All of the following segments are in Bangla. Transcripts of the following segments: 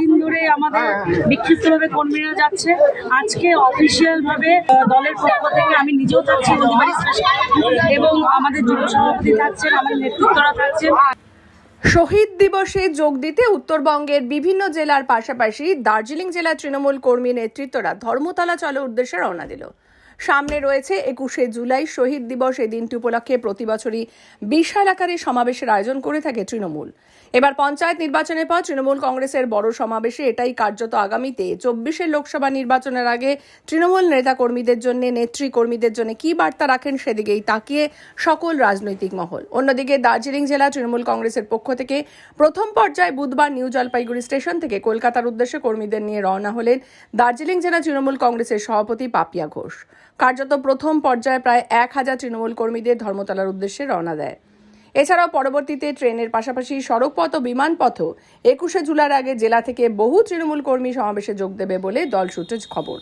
দিন ধরে আমাদের বিক্ষিপ্তভাবে কর্মীরা যাচ্ছে। আজকে অফিসিয়াল ভাবে দলের পক্ষ থেকে আমি নিজেও থাকছি এবং আমাদের যুব সভাপতি থাকছেন আমাদের নেতৃত্বরা থাকছেন। শহীদ দিবসে যোগ দিতে উত্তরবঙ্গের বিভিন্ন জেলার পাশাপাশি দার্জিলিং জেলার তৃণমূল কর্মী নেতৃত্বরা ধর্মতলা চলো উদ্দেশ্যে রওনা দিল। সামনে রয়েছে একুশে জুলাই শহীদ দিবস। এই দিনটি উপলক্ষে প্রতি বছরই বিশাল আকারে সমাবেশের আয়োজন করে থাকে তৃণমূল। এবার পঞ্চায়েত নির্বাচনের পর তৃণমূল কংগ্রেসের বড় সমাবেশে এটাই কার্যত আগামীতে। চব্বিশের লোকসভা নির্বাচনের আগে তৃণমূল নেতা কর্মীদের জন্য নেত্রী কর্মীদের জন্য কি বার্তা রাখেন সেদিকেই তাকিয়ে সকল রাজনৈতিক মহল। অন্যদিকে দার্জিলিং জেলা তৃণমূল কংগ্রেসের পক্ষ থেকে প্রথম পর্যায়ে বুধবার নিউ জলপাইগুড়ি স্টেশন থেকে কলকাতার উদ্দেশ্যে কর্মীদের নিয়ে রওনা হলেন দার্জিলিং জেলা তৃণমূল কংগ্রেসের সভাপতি পাপিয়া ঘোষ। কার্যত প্রথম পর্যায়ে প্রায় এক হাজার তৃণমূল কর্মীদের ধর্মতলার উদ্দেশ্যে রওনা দেয়। এছাড়াও পরবর্তীতে ট্রেনের পাশাপাশি সড়কপথ ও বিমানপথও একুশে জুলাইয়ের আগে জেলা থেকে বহু তৃণমূল কর্মী সমাবেশে যোগ দেবে বলে দল সূত্রে খবর।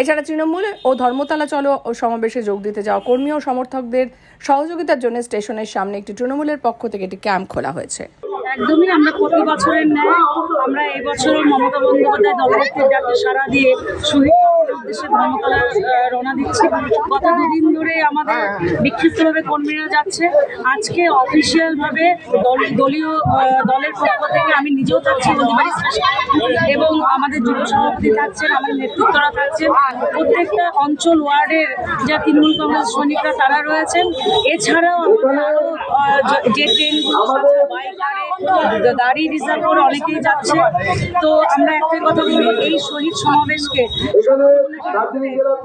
এছাড়া তৃণমূল ও ধর্মতলা চলো ও সমাবেশে যোগ দিতে যাওয়া কর্মী ও সমর্থকদের সহযোগিতার জন্য স্টেশনের সামনে একটি তৃণমূলের পক্ষ থেকে একটি ক্যাম্প খোলা হয়েছে। একদমই আমরা প্রতি বছরের ন্যায় আমরা এবছরও মমতা বন্দ্যোপাধ্যায় দলনেত্রীর ডাকে সারা দিয়ে শহীদ উদ্দেশ্যে ধর্মতলা রওনা দিচ্ছি। গত দুদিন ধরে আমাদের বিক্ষিপ্তভাবে কর্মীরা যাচ্ছে। আজকে অফিসিয়াল ভাবে দল- দলীয় দলের পক্ষ থেকে আমি নিজেও থাকছি হলদিবাড়ি এবং আমাদের যুব সভাপতি থাকছেন আমাদের নেতৃত্বরা থাকছেন। প্রত্যেকটা অঞ্চল ওয়ার্ডের যা তৃণমূল কংগ্রেস সৈনিকরা তারা রয়েছেন। এছাড়াও আমাদের আরও যে- যে গাড়ি রিজার্ভ করে অনেকেই যাচ্ছে। তো আমরা একটাই কথা বলব এই শহীদ সমাবেশকে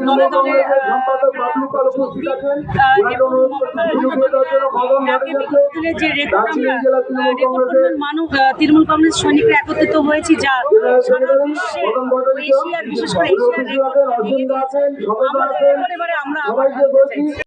দলে দলে যে রেকর্ড আমরা রেকর্ড পরিমাণ মানুষ তৃণমূল কংগ্রেস সৈনিকরা একত্রিত হয়েছি যা সারা বিশ্বে এশিয়ার বিশেষ করে এশিয়ার রেকর্ড আমরা আবার